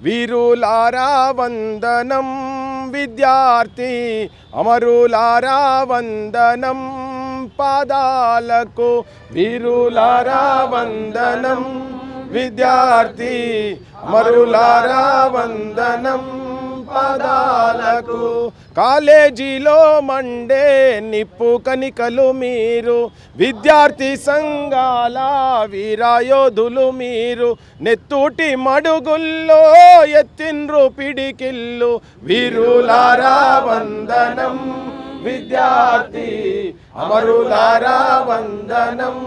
వీరులారా వందనం విద్యార్థి అమరులారా వందనం పాదాలకు వీరులారా వందనం విద్యార్థి అమరులారా వందనం పదాలకు. కాలేజీలో మండే నిప్పు కనికలు మీరు. విద్యార్థి సంఘాల వీరాయోధులు మీరు. నెత్తూటి మడుగుల్లో ఎత్తిన్రు పిడికిల్లు వీరులారా వందనం. విద్యార్థి అమరులారా వందనం.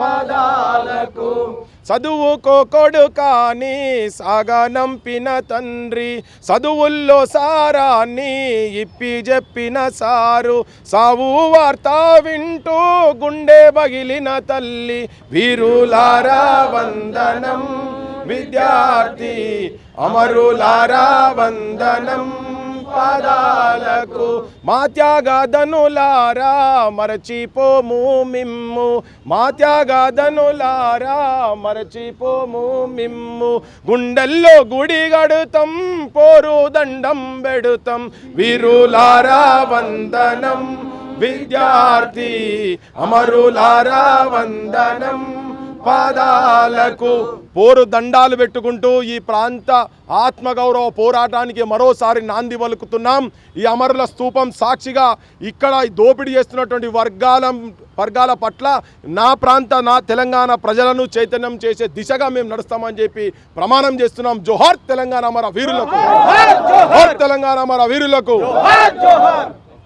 పాదాలకు. చదువుకో కొడుకాని సాగనంపిన తండ్రి. చదువుల్లో సారాన్ని ఇప్పి చెప్పిన సారు. సావు వార్త వింటూ గుండె బగిలిన తల్లి. వీరులారా వందనం విద్యార్థి అమరులారా వందనం. పదాలకు మా త్యాగదనులారా మరచిపోము మిమ్ము. మా త్యాగదనులారా మరచిపోము మిమ్ము. గుండెల్లో గుడి గడుతం పోరు దండం పెడుతాం. వీరులారా వందనం. విద్యార్థి అమరులారా వందనం. పాదాలకు పోరు దండాలు పెట్టుకుంటూ ఈ ప్రాంత ఆత్మగౌరవ పోరాటానికి మరోసారి నాంది పలుకుతున్నాం ఈ అమరుల స్తూపం సాక్షిగా ఇక్కడ ఈ దోపిడీ చేస్తున్నటువంటి వర్గాల వర్గాల పట్ల నా ప్రాంత నా తెలంగాణ ప్రజలను చైతన్యం చేసే దిశగా మేము నడుస్తామని చెప్పి ప్రమాణం చేస్తున్నాం. జోహార్ తెలంగాణ అమర వీరులకు. తెలంగాణ అమర వీరులకు.